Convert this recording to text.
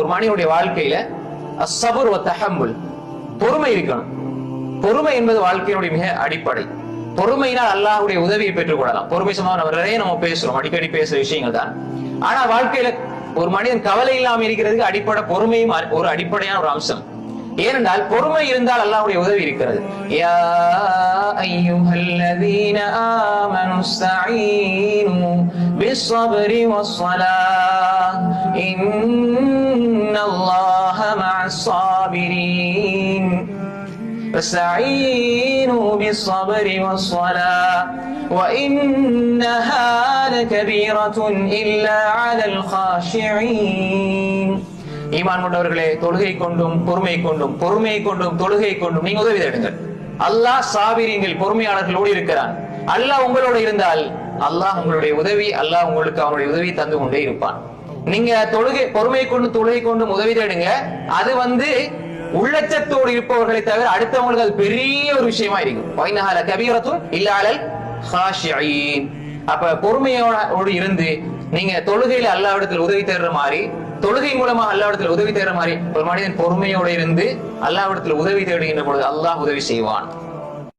ஒரு மனிதனுடைய வாழ்க்கையில அஸ்ஸபுர் தகம்புல் பொறுமை இருக்கணும். பொறுமை என்பது வாழ்க்கையினுடைய மிக அடிப்படை. பொறுமையினால் அல்லாஹுடைய உதவியை பெற்றுக் கொள்ளலாம். பொறுமை சம்பந்தம் நம்ம நிறைய நம்ம பேசுறோம். அடிக்கடி பேசுற விஷயங்கள் தான். ஆனா வாழ்க்கையில ஒரு மனிதன் கவலை இல்லாம இருக்கிறதுக்கு அடிப்படை பொறுமையும் ஒரு அடிப்படையான ஒரு அம்சம். ஏனென்றால் பொறுமை இருந்தால் அல்லாஹுடைய உதவி இருக்கிறது. யா அய்யுஹல்லதீன ஆமனு ஸ்தஈனு பிஸ்ஸப்ரி வஸ்ஸலாஹ் இன்னல்லாஹ மஅஸ் ஸாபிரீன் فاستعينوا بالصبر والصلاة وإنها لكبيرة إلا على الخاشعين ஈமான் கொண்டவர்களே தொழுகை கொண்டும் பொறுமை கொண்டும் பொறுமை கொண்டும் தொழுகை கொண்டும் நீங்க உதவி தேடுங்கள் அல்லாஹ் சாபிரீன்கள் பொறுமையாளர்களோடு இருக்கிறான் அல்லாஹ் உங்களோட இருந்தால் அல்லாஹ் உங்களுடைய உதவி அல்லாஹ் உங்களுக்கு அவனுடைய உதவி தந்து கொண்டே இருப்பான் நீங்க தொழுகை பொறுமை கொண்டு தொழுகை கொண்டு உதவி தேடுங்க. அது வந்து உள்ளச்சத்தோடு இருப்பவர்களை தவிர அடுத்தவங்களுக்கு அது பெரிய ஒரு விஷயமா இருக்கும். வைனஹால கபீரத்தும் இல்லாலல் அப்ப பொறுமையோட இருந்து நீங்க தொழுகையில அல்லாவிடத்தில் உதவி தேடுற மாதிரி தொழுகை மூலமா அல்லாவிடத்தில் உதவி தேடுற மாதிரி ஒரு மனிதன் பொறுமையோட இருந்து அல்லாவிடத்தில் உதவி தேடுகின்ற பொழுது அல்லாஹ் உதவி செய்வான்.